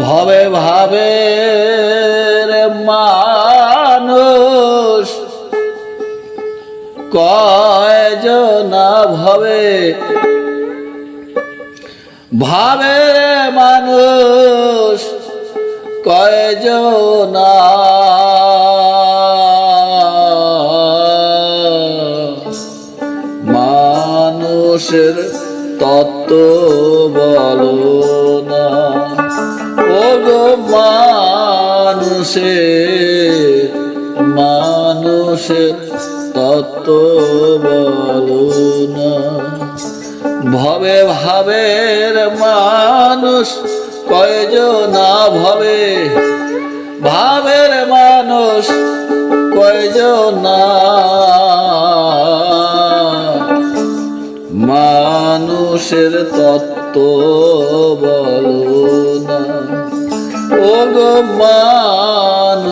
ভবে ভাবে রে মানুষ। কয়জনা ভবে? ভাবে মানুষ। কয়জনা? মানুষের তত্ত্ব বলো না। মানুষের মানুষের তত্ত্ব বলো না ভবে ভাবের মানুষ কয়জনা ভবে? ভাবের মানুষ কয়জনা? মানুষের তত্ত্ব বলো না ও গো মানুষের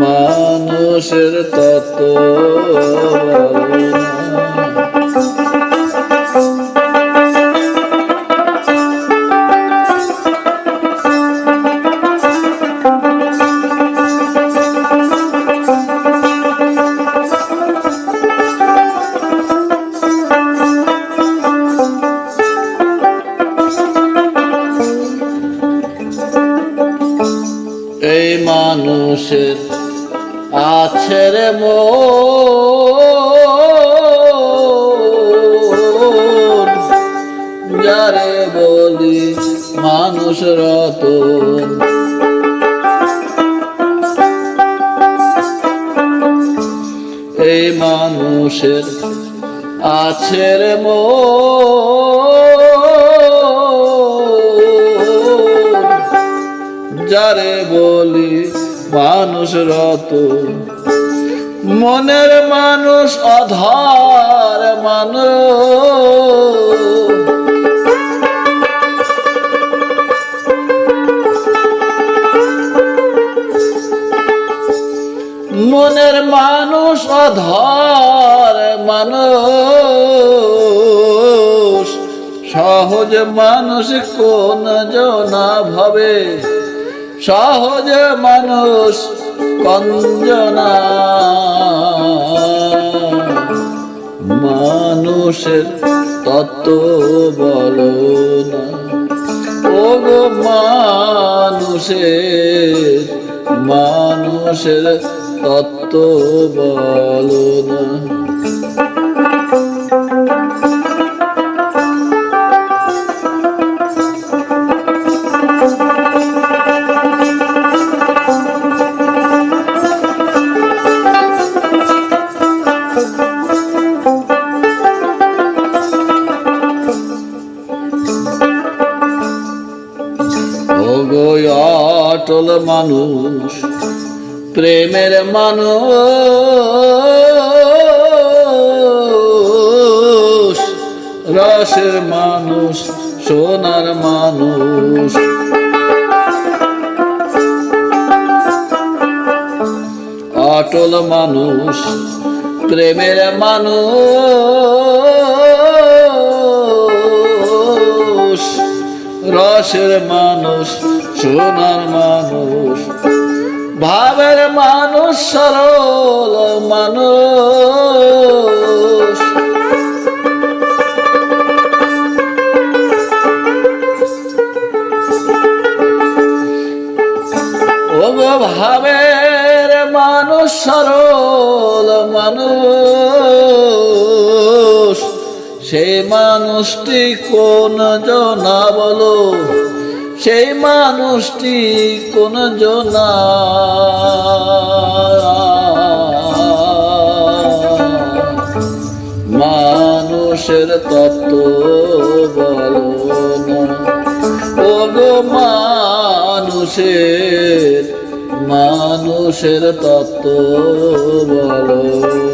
মানুষের তত্ত্ব। মানুষের আছে রে মন। যারে বলি মানুষ রতন। এই মানুষের আছে রে মন। যারে বলি মানুষ রত। মনের মানুষ, অধার মানুষ। মনের মানুষ, অধর মানুষ। সহজ মানুষ কোন জনা ভবে। সহজ মানুষ কঞ্জনা। মানুষের তত্ত্ব বলো না। ও গো মানুষের মানুষের তত্ত্ব বলো না। অটল মানুষ প্রেমের মানুষ রসের মানুষ সোনার মানুষ। অটল মানুষ প্রেমের মানুষ রসের মানুষ সোনার মানুষ ভাবের মানুষ সরল মানুষ। ভাবের মানুষ সরল মানুষ সেই মানুষটি কোন জনা বলো সেই মানুষটি কোন জনা মানুষের তত্ত্ব বলো না। ও গো মানুষের মানুষের তত্ত্ব বলো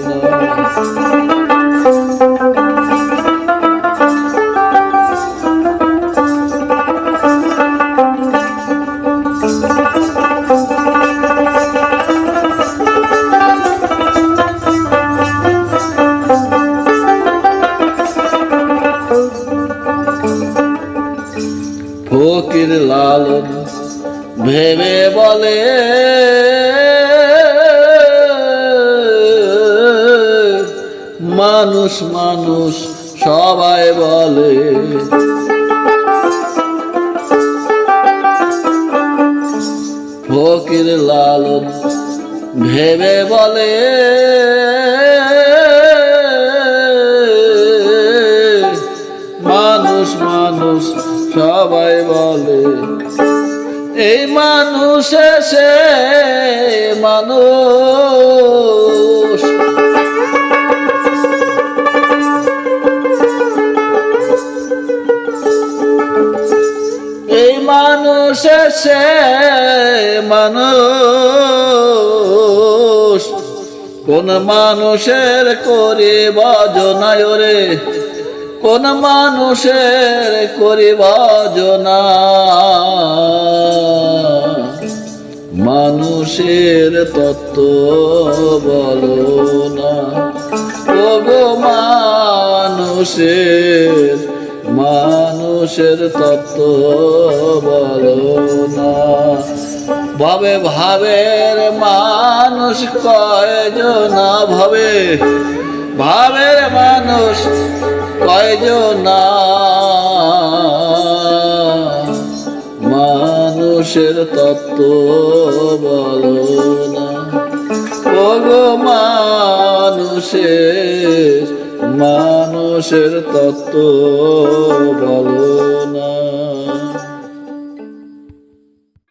না। মানুষ মানুষ, সবাই বলে। ফকির লালন ভেবে বলে। মানুষ মানুষ, সবাই বলে। এই মানুষ এসে মানুষ। মানুষ এসে মানুষ। কোন মানুষের করে বাজনায় রে। কোন মানুষের করে বাজনা মানুষের তত্ত্ব বলো না। মানুষের মানুষের তত্ত্ব বলো না। ভাবে ভাবের মানুষ কয়জনা ভাবে? ভাবের মানুষ কয়জনা? মানুষের তত্ত্ব বলো না। ওগো মানুষের মানুষের তত্ত্ব বলো না।